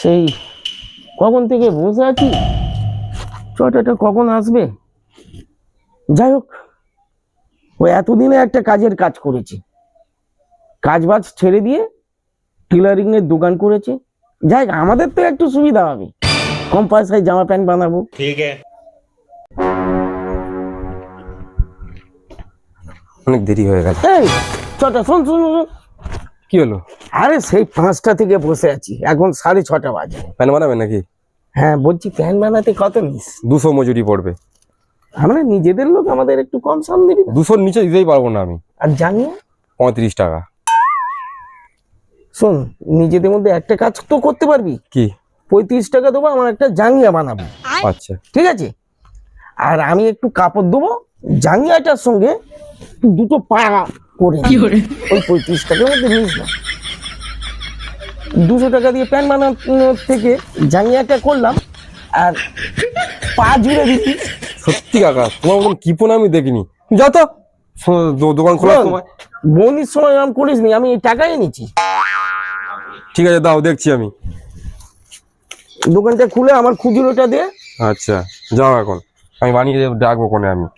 সেই কখন থেকে বসে আছি? চটাটা কখন আসবে? যাই হোক ও এতদিনে একটা কাজের কাজ করেছে। কাজ বাজ ছেড়ে দিয়ে টেলারিংয়ের দোকান করেছে। যাই আমাদের তো একটু সুবিধা হবে। কম পয়সায় জামা প্যান্ট বানাবো। ঠিক অনেক দেরি হয়ে গেল। এই শোন শোন শোন। কি হলো? আরে সেই পাঁচটা থেকে বসে আছি। এখন সাড়ে ছটা বাজে। প্যান বানাবে নাকি? হ্যাঁ বলছি প্যান বানাতে কত নিস? দুশো মজুরি পড়বে। আমরা নিজেদের লোক আমাদের একটু কম সাম দিবি না? দুশোর নিচে দিতেই পারব না আমি। আর জানিয়ে? পঁয়ত্রিশ টাকা। শোন নিজেদের মধ্যে একটা কাজ তো করতে পারবি? কি? পঁয়ত্রিশ টাকা দেবো আমার একটা জাঙ্গিয়া বানাবো। আচ্ছা। ঠিক আছে? আর আমি একটু কাপড় দেবো জাঙ্গিয়াটার সঙ্গে দুটো পা করে। ওই পঁয়ত্রিশ টাকার মধ্যে নিস না। দুশো টাকা দিয়ে প্যান্ট বানানোর থেকে জাঙ্গিয়াটা করলাম আর পা জুড়ে দিচ্ছি সত্যি কাকা তোমার মতন কিপন আমি দেখিনি। যত দোকান খোলা সময়। বনির সময় আমি করিস নি আমি এই টাকাই নিচ্ছি ঠিক আছে দাও দেখছি আমি। দোকানটা খুলে আমার খুচরোটা দিয়ে আচ্ছা যাও এখন। আমি বানিয়ে ডাকবো কোনে আমি।